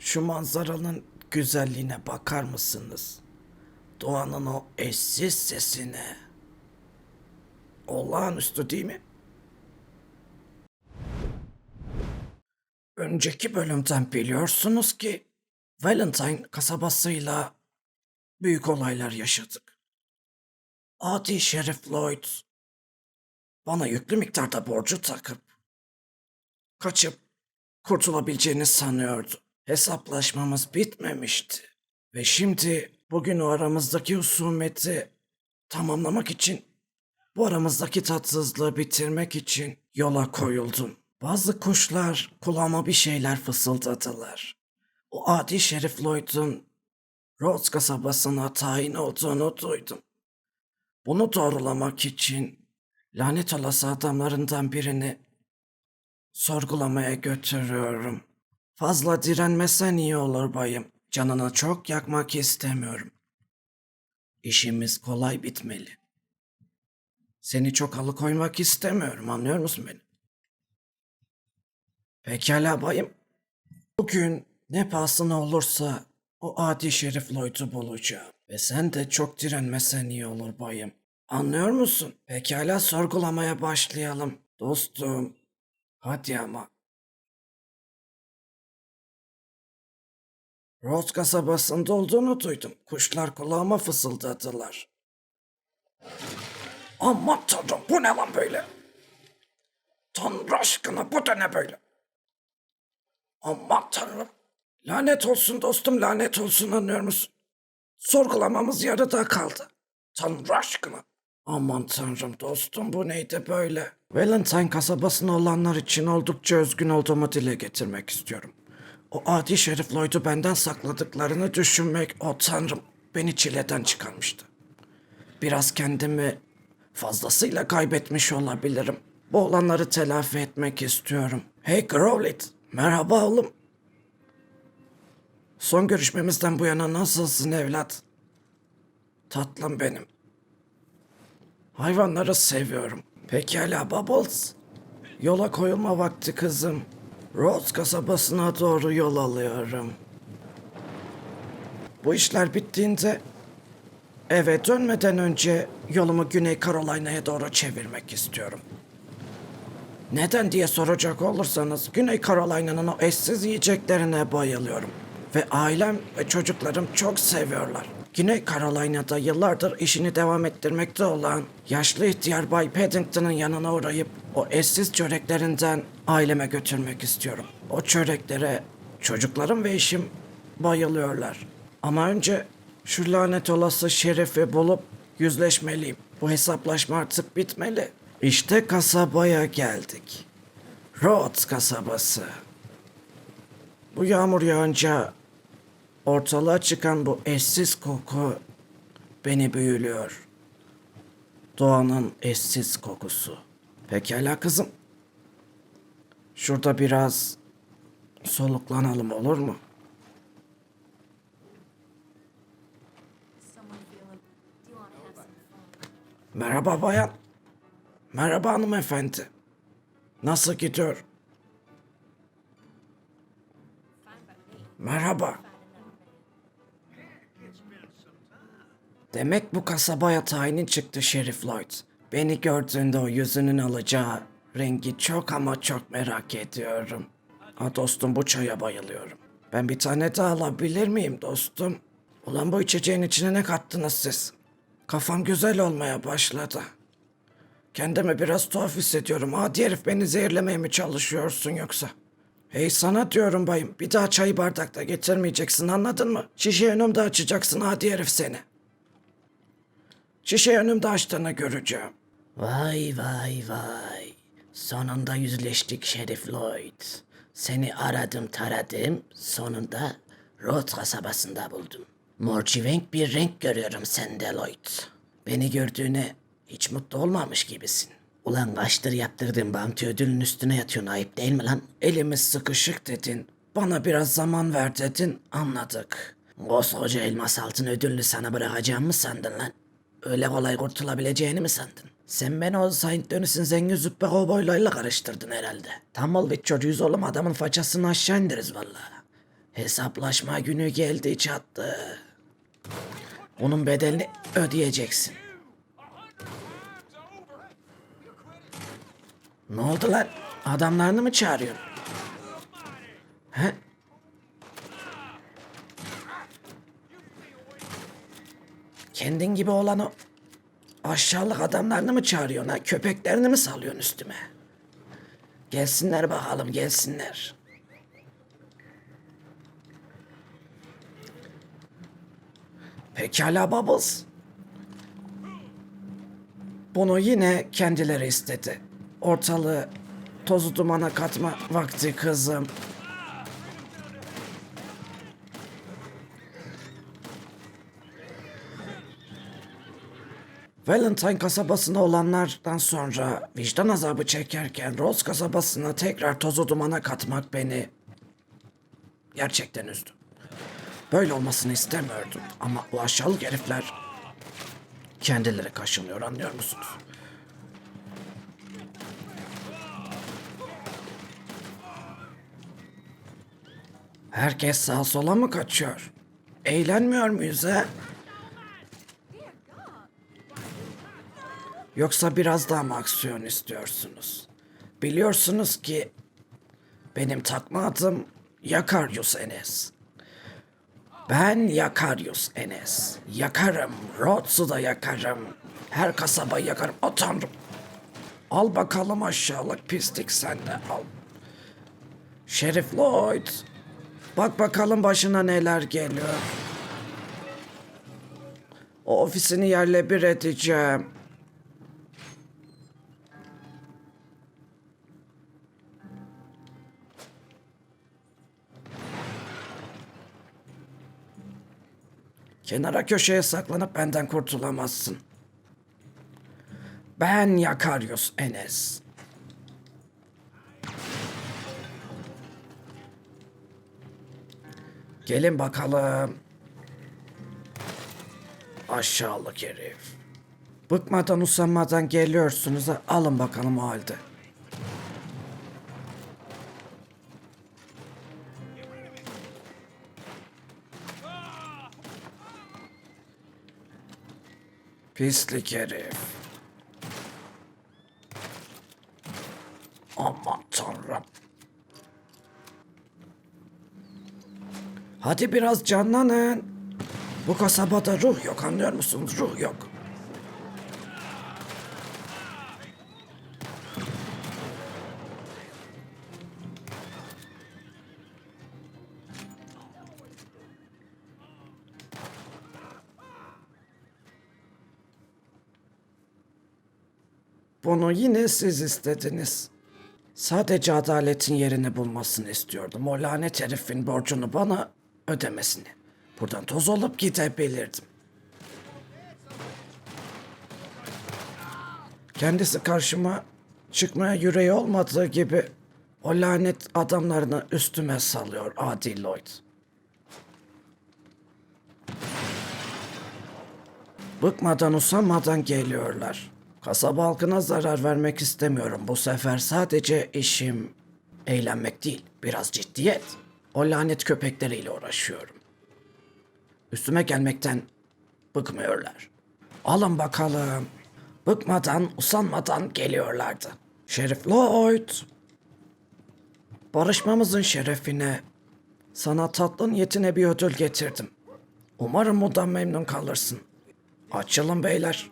Şu manzaranın güzelliğine bakar mısınız? Doğanın o eşsiz sesine. Olağanüstü değil mi? Önceki bölümden biliyorsunuz ki Valentine kasabasıyla büyük olaylar yaşadık. Adi Şerif Lloyd bana yüklü miktarda borcu takıp kaçıp kurtulabileceğini sanıyordu. Hesaplaşmamız bitmemişti. Ve şimdi bugün o aramızdaki husumeti tamamlamak için, bu aramızdaki tatsızlığı bitirmek için yola koyuldum. Bazı kuşlar kulağıma bir şeyler fısıldadılar. O adi Şerif Lloyd'un Rhodes kasabasına tayin olduğunu duydum. Bunu doğrulamak için lanet olası adamlarından birini sorgulamaya götürüyorum. Fazla direnmesen iyi olur bayım. Canını çok yakmak istemiyorum. İşimiz kolay bitmeli. Seni çok alıkoymak istemiyorum anlıyor musun beni? Pekala bayım. Bugün ne pahasına olursa o adi Şerif Lloyd'u bulacağım. Ve sen de çok direnmesen iyi olur bayım. Anlıyor musun? Pekala sorgulamaya başlayalım. Dostum. Hadi ama. Rhodes kasabasında olduğunu duydum. Kuşlar kulağıma fısıldadılar. Aman tanrım bu ne lan böyle? Tanrı aşkına bu da ne böyle? Aman tanrım. Lanet olsun dostum lanet olsun anlıyor musun? Sorgulamamız yarıda kaldı. Tanrı aşkına. Aman tanrım dostum bu neydi böyle? Valentine kasabasında olanlar için oldukça özgün olduğumu dile getirmek istiyorum. O adi Şerif Lloyd'u benden sakladıklarını düşünmek o tanrım beni çileden çıkarmıştı. Biraz kendimi fazlasıyla kaybetmiş olabilirim. Bu olanları telafi etmek istiyorum. Hey Growlit, merhaba oğlum. Son görüşmemizden bu yana nasılsın evlat? Tatlım benim. Hayvanları seviyorum. Pekala Bubbles. Yola koyulma vakti kızım. Rhodes kasabasına doğru yol alıyorum. Bu işler bittiğinde eve dönmeden önce yolumu Güney Carolina'ya doğru çevirmek istiyorum. Neden diye soracak olursanız Güney Carolina'nın o eşsiz yiyeceklerine bayılıyorum. Ve ailem ve çocuklarım çok seviyorlar. Güney Carolina'da yıllardır işini devam ettirmekte olan yaşlı ihtiyar Bay Paddington'ın yanına uğrayıp o eşsiz çöreklerinden aileme götürmek istiyorum. O çöreklere çocuklarım ve eşim bayılıyorlar. Ama önce şu lanet olası şerifi bulup yüzleşmeliyim. Bu hesaplaşma artık bitmeli. İşte kasabaya geldik. Rhodes kasabası. Bu yağmur yağınca ortalığa çıkan bu eşsiz koku beni büyülüyor. Doğanın eşsiz kokusu. Pekala kızım. Şurada biraz soluklanalım olur mu? Merhaba bayan. Merhaba hanımefendi. Nasıl gidiyor? Merhaba. Demek bu kasabaya tayinin çıktı Şerif Lloyd. Beni gördüğünde o yüzünün alacağı rengi çok ama çok merak ediyorum. Ha dostum bu çaya bayılıyorum. Ben bir tane daha alabilir miyim dostum? Ulan bu içeceğin içine ne kattınız siz? Kafam güzel olmaya başladı. Kendimi biraz tuhaf hissediyorum. Adi herif beni zehirlemeye mi çalışıyorsun yoksa? Hey sana diyorum bayım. Bir daha çayı bardakta getirmeyeceksin anladın mı? Şişe önümde açacaksın adi herif seni. Şişe önümde açtığını göreceğim. Vay vay vay. Sonunda yüzleştik Şerif Lloyd. Seni aradım taradım. Sonunda Rhodes kasabasında buldum. Morcivenk bir renk görüyorum sende Lloyd. Beni gördüğüne hiç mutlu olmamış gibisin. Ulan kaçtır yaptırdığın bounty ödülün üstüne yatıyorsun ayıp değil mi lan? Elimiz sıkışık dedin. Bana biraz zaman ver dedin. Anladık. Koskoca elmas altın ödülünü sana bırakacağım mı sandın lan? Öyle kolay kurtulabileceğini mi sandın? Sen beni o Saint Denis'in zengin züppe kovboylarıyla karıştırdın herhalde. Tam ol bir çocuğuyuz oğlum adamın façasını aşağı indiririz vallahi. Hesaplaşma günü geldi çattı. Bunun bedelini ödeyeceksin. Ne oldu lan? Adamlarını mı çağırıyorsun? He? Kendin gibi olan o aşağılık adamlarını mı çağırıyorsun ha? Köpeklerini mi salıyorsun üstüme? Gelsinler bakalım gelsinler. Pekala Bubbles. Bunu yine kendileri istedi. Ortalığı tozu dumana katma vakti kızım. Valentine kasabasında olanlardan sonra vicdan azabı çekerken Rose kasabasına tekrar tozu dumana katmak beni gerçekten üzdü. Böyle olmasını istemiyordum ama bu aşağılık herifler kendileri kaşınıyor anlıyor musunuz? Herkes sağa sola mı kaçıyor? Eğlenmiyor muyuz ha? Yoksa biraz daha mı aksiyon istiyorsunuz? Biliyorsunuz ki benim takma adım Yakaryus Enes. Ben Yakaryus Enes. Yakarım, Rhods'u da yakarım. Her kasabayı yakarım. O tanrım. Al bakalım aşağılık pislik sen de al. Şerif Lloyd. Bak bakalım başına neler geliyor. O ofisini yerle bir edeceğim. Kenara köşeye saklanıp benden kurtulamazsın. Ben Yakaryus Enes. Gelin bakalım. Aşağılık herif. Bıkmadan usanmadan geliyorsunuz. Alın bakalım o halde. Pislik herif. Aman tanrım. Hadi biraz canlanın. Bu kasabada ruh yok anlıyor musunuz? Ruh yok. Bunu yine siz istediniz. Sadece adaletin yerini bulmasını istiyordum. O lanet herifin borcunu bana ödemesini. Buradan toz olup gidebilirdim. Kendisi karşıma çıkmaya yüreği olmadığı gibi o lanet adamlarını üstüme salıyor Adi Lloyd. Bıkmadan usanmadan geliyorlar. Kasaba halkına zarar vermek istemiyorum. Bu sefer sadece işim eğlenmek değil, biraz ciddiyet. O lanet köpekleriyle uğraşıyorum. Üstüme gelmekten bıkmıyorlar. Alın bakalım. Bıkmadan, usanmadan geliyorlardı. Şerif Lloyd. Barışmamızın şerefine sana tatlı niyetine bir ödül getirdim. Umarım bundan memnun kalırsın. Açılın beyler.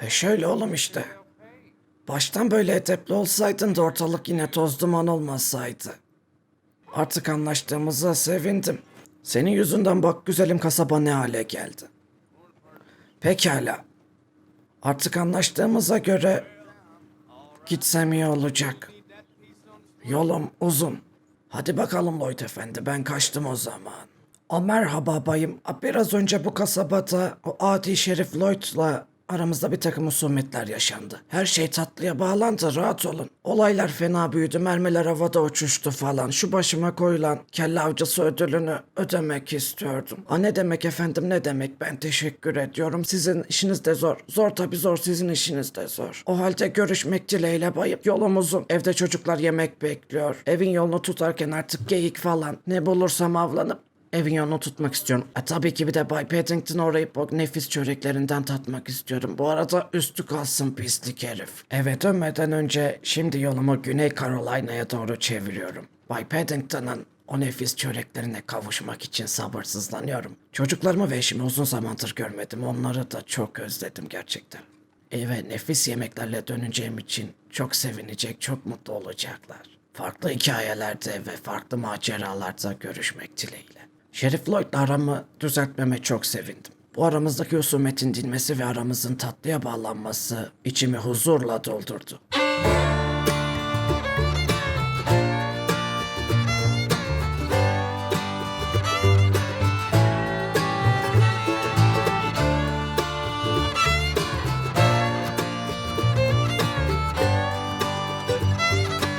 E şöyle oğlum işte. Baştan böyle edepli olsaydın da ortalık yine toz duman olmasaydı. Artık anlaştığımıza sevindim. Senin yüzünden bak güzelim kasaba ne hale geldi. Pekala. Artık anlaştığımıza göre gitsem iyi olacak. Yolum uzun. Hadi bakalım Lloyd Efendi ben kaçtım o zaman. O merhaba bayım. Biraz önce bu kasabada o adi Şerif Lloyd'la Aramızda bir takım husumetler yaşandı. Her şey tatlıya bağlandı rahat olun. Olaylar fena büyüdü mermiler havada uçuştu falan. Şu başıma koyulan kelle avcısı ödülünü ödemek istiyordum. A ne demek efendim ne demek ben teşekkür ediyorum. Sizin işiniz de zor. Zor tabi zor sizin işiniz de zor. O halde görüşmek dileğiyle bayım. Yolum uzun. Evde çocuklar yemek bekliyor. Evin yolunu tutarken artık geyik falan. Ne bulursam avlanıp Evin yolunu tutmak istiyorum. E, tabii ki bir de Bay Paddington'a uğrayıp o nefis çöreklerinden tatmak istiyorum. Bu arada üstü kalsın pislik herif. Eve dönmeden önce şimdi yolumu Güney Carolina'ya doğru çeviriyorum. Bay Paddington'ın o nefis çöreklerine kavuşmak için sabırsızlanıyorum. Çocuklarımı ve eşimi uzun zamandır görmedim. Onları da çok özledim gerçekten. Eve nefis yemeklerle döneceğim için çok sevinecek, çok mutlu olacaklar. Farklı hikayelerde ve farklı maceralarda görüşmek dileğiyle. Şerif Lloyd'la aramı düzeltmeme çok sevindim. Bu aramızdaki husumetin dinmesi ve aramızın tatlıya bağlanması içimi huzurla doldurdu.